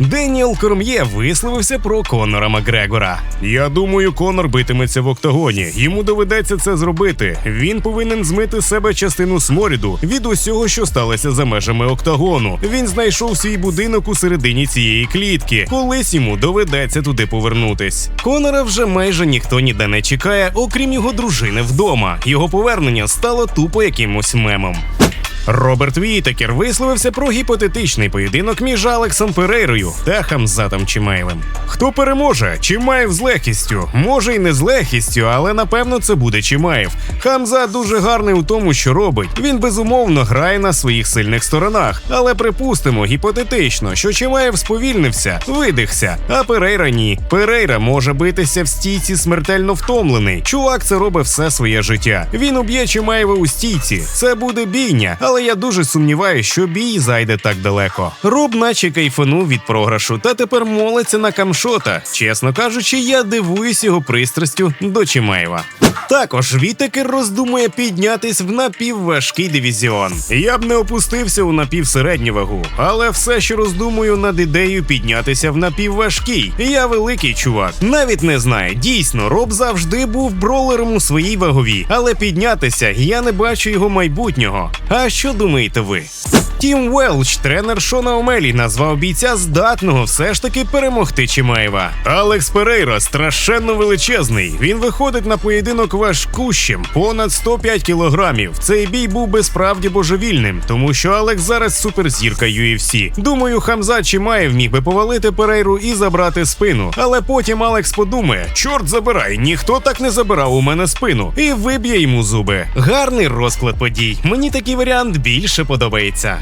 Деніел Корм'є висловився про Конора Макгрегора. Я думаю, Конор битиметься в октагоні. Йому доведеться це зробити. Він повинен змити з себе частину сморіду від усього, що сталося за межами октагону. Він знайшов свій будинок у середині цієї клітки. Колись йому доведеться туди повернутись. Конора вже майже ніхто ніде не чекає, окрім його дружини вдома. Його повернення стало тупо якимось мемом. Роберт Вітекер висловився про гіпотетичний поєдинок між Алексом Перейрою та Хамзатом Чимаєвим. Хто переможе? Чимаєв з легкістю. Може й не з легкістю, але напевно це буде Чимаєв. Хамзат дуже гарний у тому, що робить. Він безумовно грає на своїх сильних сторонах. Але припустимо, гіпотетично, що Чимаєв сповільнився, видихся, а Перейра ні. Перейра може битися в стійці смертельно втомлений. Чувак це робить все своє життя. Він уб'є Чимаєва у стійці. Це буде бійня, але я дуже сумніваюся, що бій зайде так далеко. Роб, наче кайфанув від програшу, та тепер молиться на камшота. Чесно кажучи, я дивуюсь його пристрастю до Чимаєва. Також Вітекер роздумує піднятись в напівважкий дивізіон. Я б не опустився у напівсередню вагу, але все, що роздумую над ідеєю піднятися в напівважкий. Я великий чувак. Навіть не знаю. Дійсно, Роб завжди був бролером у своїй ваговій, але піднятися я не бачу його майбутнього. А що думаєте ви? Тім Велч, тренер Шона Омелі, назвав бійця здатного все ж таки перемогти Чимаєва. Алекс Перейра страшенно величезний. Він виходить на поєдинок важкущим, понад 105 кілограмів. Цей бій був би справді божевільним, тому що Алекс зараз суперзірка UFC. Думаю, Хамза Чимаєв міг би повалити Перейру і забрати спину. Але потім Алекс подумає: чорт забирай, ніхто так не забирав у мене спину, і виб'є йому зуби. Гарний розклад подій. Мені такий варіант більше подобається.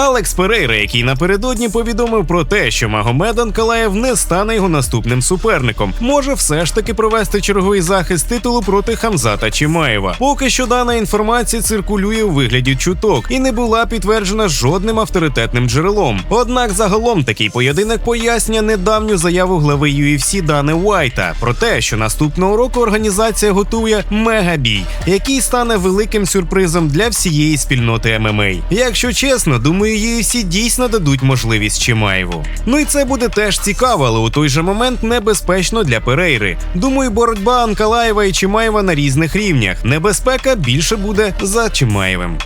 Алекс Перейра, який напередодні повідомив про те, що Магомед Анкалаєв не стане його наступним суперником, може все ж таки провести черговий захист титулу проти Хамзата Чимаєва. Поки що дана інформація циркулює у вигляді чуток і не була підтверджена жодним авторитетним джерелом. Однак загалом такий поєдинок пояснює недавню заяву глави UFC Дани Уайта про те, що наступного року організація готує мегабій, який стане великим сюрпризом для всієї спільноти ММА. Якщо чесно, думаю, UFC дійсно дадуть можливість Чимаєву. Ну і це буде теж цікаво, але у той же момент небезпечно для Перейри. Думаю, боротьба Анкалаєва і Чимаєва на різних рівнях. Небезпека більше буде за Чимаєвим.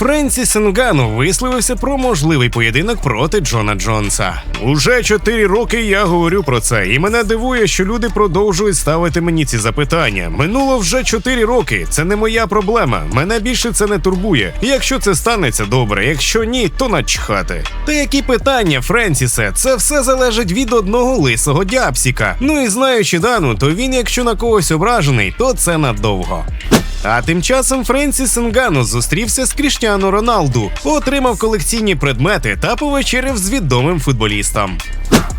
Френсіс Нгану висловився про можливий поєдинок проти Джона Джонса. Уже чотири роки я говорю про це, і мене дивує, що люди продовжують ставити мені ці запитання. Минуло вже чотири роки. Це не моя проблема. Мене більше це не турбує. Якщо це станеться, добре. Якщо ні, то начхати. Та які питання, Френсісе? Це все залежить від одного лисого дябсіка. Ну і знаючи Дану, то він, якщо на когось ображений, то це надовго. А тим часом Френсіс Нгану зустрівся з Кріштіану Роналду, отримав колекційні предмети та повечеряв з відомим футболістом.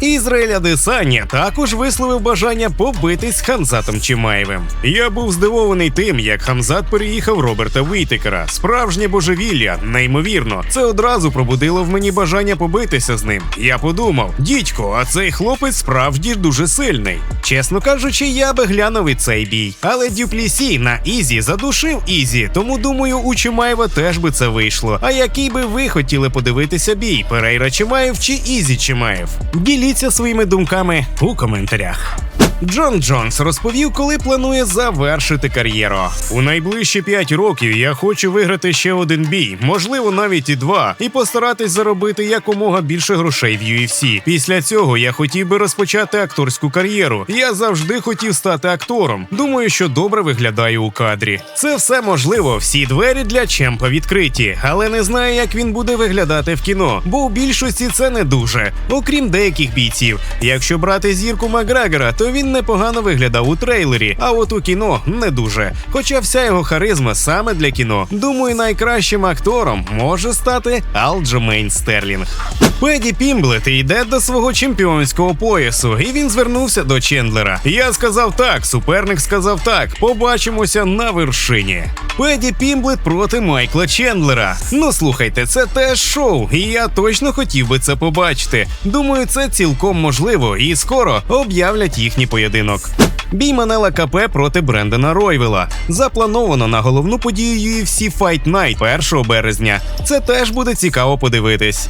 Ізраїля Десаня також висловив бажання побитись з Хамзатом Чимаєвим. Я був здивований тим, як Хамзат переїхав Роберта Війтекера. Справжнє божевілля, неймовірно. Це одразу пробудило в мені бажання побитися з ним. Я подумав: дідько, а цей хлопець справді дуже сильний. Чесно кажучи, я би глянув і цей бій. Але Дюплісі на Ізі задушив Ізі, тому думаю, у Чимаєва теж би це вийшло. А який би ви хотіли подивитися бій? Перейра Чимаєв чи Ізі Чимаєв? Діліться своїми думками у коментарях. Джон Джонс розповів, коли планує завершити кар'єру. У найближчі 5 років я хочу виграти ще один бій, можливо, навіть і два, і постаратись заробити якомога більше грошей в UFC. Після цього я хотів би розпочати акторську кар'єру. Я завжди хотів стати актором. Думаю, що добре виглядаю у кадрі. Це все можливо. Всі двері для Чемпа відкриті, але не знаю, як він буде виглядати в кіно, бо у більшості це не дуже, окрім деяких бійців. Якщо брати зірку Макгрегора, то він непогано виглядав у трейлері, а от у кіно не дуже. Хоча вся його харизма саме для кіно. Думаю, найкращим актором може стати Алджемейн Стерлінг. Педі Пімблет йде до свого чемпіонського поясу, і він звернувся до Чендлера. Я сказав так, суперник сказав так. Побачимося на вершині. Педі Пімблет проти Майкла Чендлера. Ну слухайте, це теж шоу, і я точно хотів би це побачити. Думаю, це цілком можливо, і скоро об'являть їхній поєдинок. Бій Манела КП проти Брендена Ройвела. Заплановано на головну подію UFC Fight Night 1 березня. Це теж буде цікаво подивитись.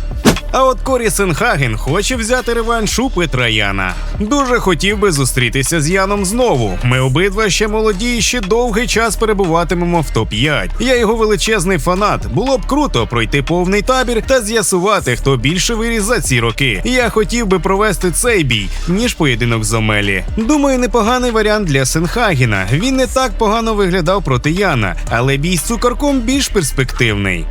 А от Корі Сенхаген хоче взяти реванш у Петра Яна. Дуже хотів би зустрітися з Яном знову. Ми обидва ще молоді і ще довгий час перебуватимемо в топ-5. Я його величезний фанат. Було б круто пройти повний табір та з'ясувати, хто більше виріс за ці роки. Я хотів би провести цей бій, ніж поєдинок з Омелі. Думаю, непоганий варіант для Сенхагена. Він не так погано виглядав проти Яна, але бій з цукорком більш перспективний.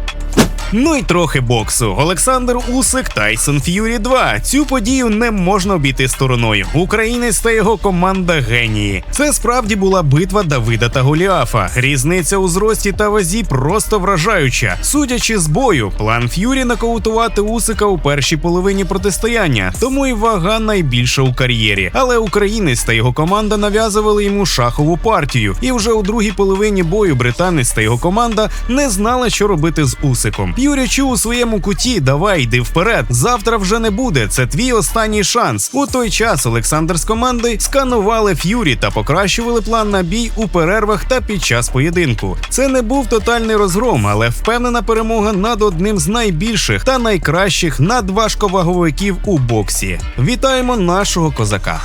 Ну і трохи боксу. Олександр Усик Тайсон Ф'юрі 2. Цю подію не можна обійти стороною. Українець та його команда генії. Це справді була битва Давида та Голіафа. Різниця у зрості та вазі просто вражаюча. Судячи з бою, план Ф'юрі нокаутувати Усика у першій половині протистояння, тому і вага найбільша у кар'єрі. Але українець та його команда нав'язували йому шахову партію. І вже у другій половині бою британець та його команда не знали, що робити з Усиком. Чув у своєму куті: давай йди вперед. Завтра вже не буде. Це твій останній шанс. У той час Олександр з команди сканували Ф'юрі та покращували план на бій у перервах та під час поєдинку. Це не був тотальний розгром, але впевнена перемога над одним з найбільших та найкращих надважковаговиків у боксі. Вітаємо нашого козака.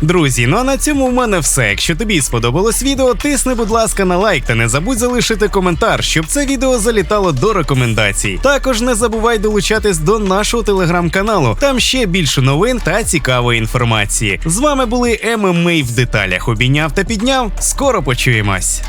Друзі, ну а на цьому в мене все. Якщо тобі сподобалось відео, тисни, будь ласка, на лайк та не забудь залишити коментар, щоб це відео залітало до рекомендацій. Також не забувай долучатись до нашого телеграм-каналу. Там ще більше новин та цікавої інформації. З вами були ММА в деталях. Обійняв та підняв. Скоро почуємось.